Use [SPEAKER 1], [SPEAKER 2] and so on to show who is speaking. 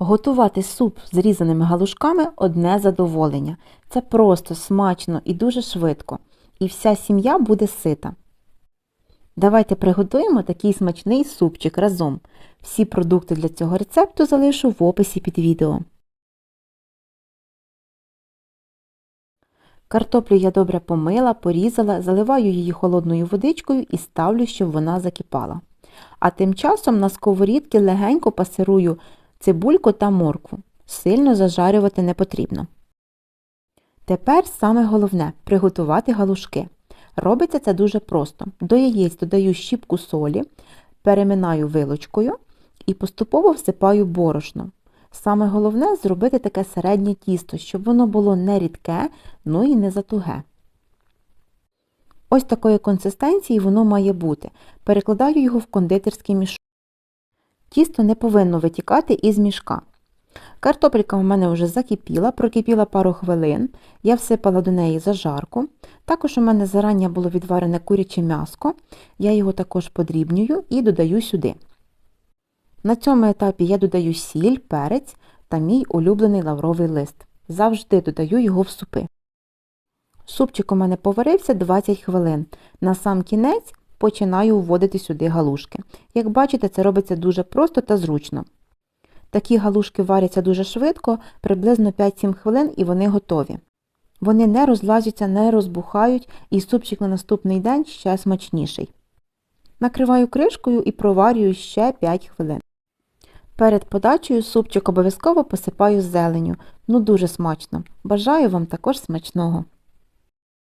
[SPEAKER 1] Готувати суп з різаними галушками одне задоволення. Це просто смачно і дуже швидко. І вся сім'я буде сита. Давайте приготуємо такий смачний супчик разом. Всі продукти для цього рецепту залишу в описі під відео. Картоплю я добре помила, порізала, заливаю її холодною водичкою і ставлю, щоб вона закипала. А тим часом на сковорідці легенько пасирую цибульку та моркву. Сильно зажарювати не потрібно. Тепер саме головне приготувати галушки. Робиться це дуже просто. До яєць додаю щіпку солі, переминаю вилочкою і поступово всипаю борошно. Саме головне зробити таке середнє тісто, щоб воно було не рідке, ну і не затуге. Ось такої консистенції воно має бути. Перекладаю його в кондитерський мішок. Тісто не повинно витікати із мішка. Картопелька в мене вже закипіла, прокипіла пару хвилин. Я всипала до неї зажарку. Також у мене зарання було відварене куряче м'яско. Я його також подрібнюю і додаю сюди. На цьому етапі я додаю сіль, перець та мій улюблений лавровий лист. Завжди додаю його в супи. Супчик у мене поварився 20 хвилин. На сам кінець починаю вводити сюди галушки. Як бачите, це робиться дуже просто та зручно. Такі галушки варяться дуже швидко, приблизно 5-7 хвилин і вони готові. Вони не розлазяться, не розбухають і супчик на наступний день ще смачніший. Накриваю кришкою і проварюю ще 5 хвилин. Перед подачею супчик обов'язково посипаю зеленю. Ну дуже смачно. Бажаю вам також смачного!